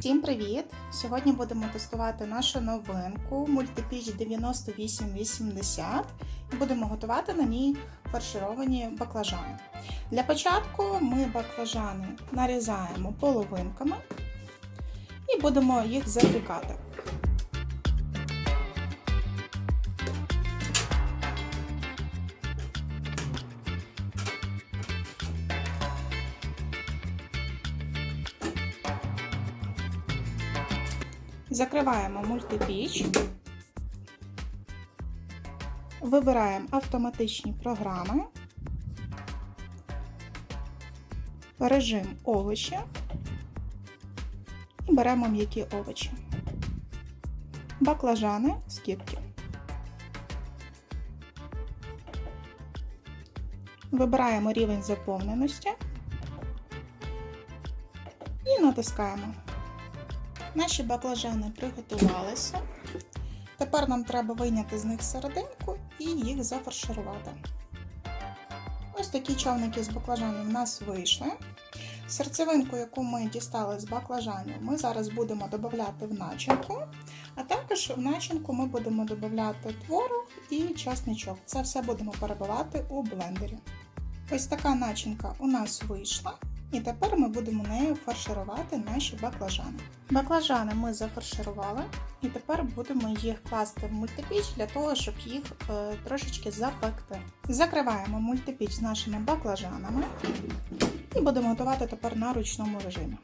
Всім привіт! Сьогодні будемо тестувати нашу новинку мультипіч 9880 і будемо готувати на ній фаршировані баклажани. Для початку ми баклажани нарізаємо половинками і будемо їх запікати. Закриваємо мультипіч. Вибираємо автоматичні програми, режим овочі і беремо м'які овочі, баклажани, скидки. Вибираємо рівень заповненості і натискаємо. Наші баклажани приготувалися. Тепер нам треба вийняти з них серединку і їх зафарширувати. Ось такі човники з баклажанів у нас вийшли. Серцевинку, яку ми дістали з баклажанів, ми зараз будемо додати в начинку, а також в начинку ми будемо додати творог і часничок. Це все будемо перебивати у блендері. Ось така начинка у нас вийшла. І тепер ми будемо нею фарширувати наші баклажани. Баклажани ми зафарширували, і тепер будемо їх класти в мультипіч для того, щоб їх е, трошечки запекти. Закриваємо мультипіч з нашими баклажанами і будемо готувати тепер на ручному режимі.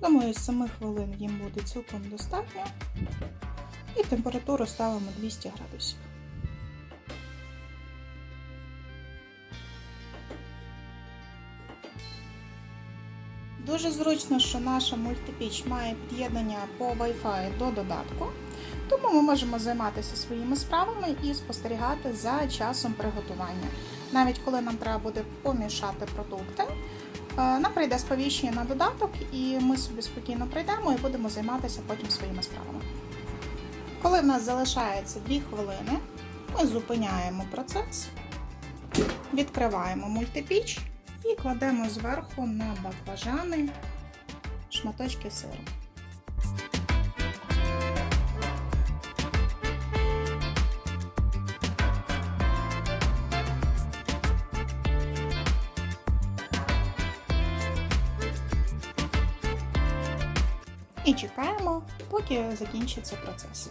Думаю, з 7 хвилин їм буде цілком достатньо. І температуру ставимо 200 градусів. Дуже зручно, що наша мультипіч має під'єднання по Wi-Fi до додатку, тому ми можемо займатися своїми справами і спостерігати за часом приготування. Навіть коли нам треба буде помішати продукти, е, нам прийде сповіщення на додаток, і ми собі спокійно прийдемо і будемо займатися потім своїми справами. Коли в нас залишається 2 хвилини, ми зупиняємо процес, відкриваємо мультипіч. І кладемо зверху на баклажани шматочки сиру. І чекаємо, поки закінчиться процес.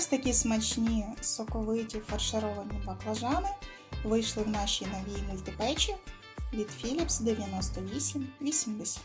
Ось такі смачні соковиті фаршировані баклажани вийшли в нашій новій мультипечі від Philips 9880.